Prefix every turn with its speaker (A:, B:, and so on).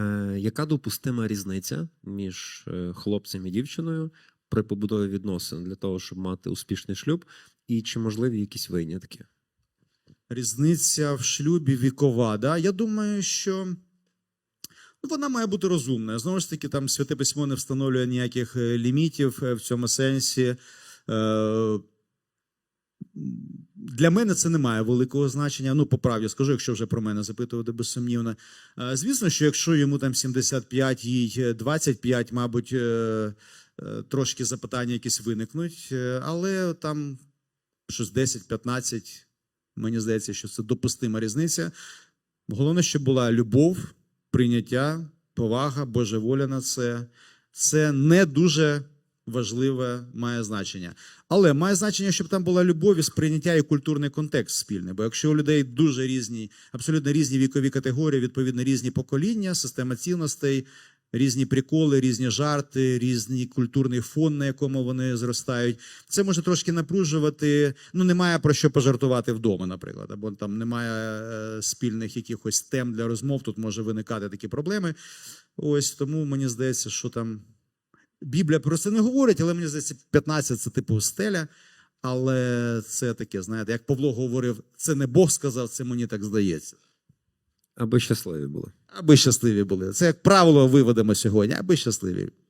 A: Е, яка допустима різниця між е, хлопцем і дівчиною при побудові відносин для того, щоб мати успішний шлюб, і чи можливі якісь винятки?
B: Різниця в шлюбі вікова. Да? Я думаю, що ну, вона має бути розумною. Знову ж таки, там Святе Письмо не встановлює ніяких е, лімітів в цьому сенсі. Е, Для мене це не має великого значення. Ну, по правді скажу, якщо вже про мене запитувати безсумнівно. Е, Звісно, що якщо йому там 75, їй е, 25, мабуть, е, е, трошки запитання якісь виникнуть, Е, але там щось 10-15, мені здається, що це допустима різниця. Головне, щоб була любов, прийняття, повага, Божа воля на це. Це не дуже важливе має значення. Але має значення, щоб там була любов і сприйняття і культурний контекст спільний. Бо якщо у людей дуже різні, абсолютно різні вікові категорії, відповідно різні покоління, система цінностей, різні приколи, різні жарти, різний культурний фон, на якому вони зростають, це може трошки напружувати. Ну, немає про що пожартувати вдома, наприклад, або там немає е, спільних якихось тем для розмов. Тут може виникати такі проблеми. Ось тому мені здається, що там Біблія про це не говорить, але мені здається, 15 це типу стеля. Але це таке, знаєте, як Павло говорив, це не Бог сказав, це мені так здається.
A: Аби щасливі були.
B: Аби щасливі були. Це як правило виведемо сьогодні, аби щасливі.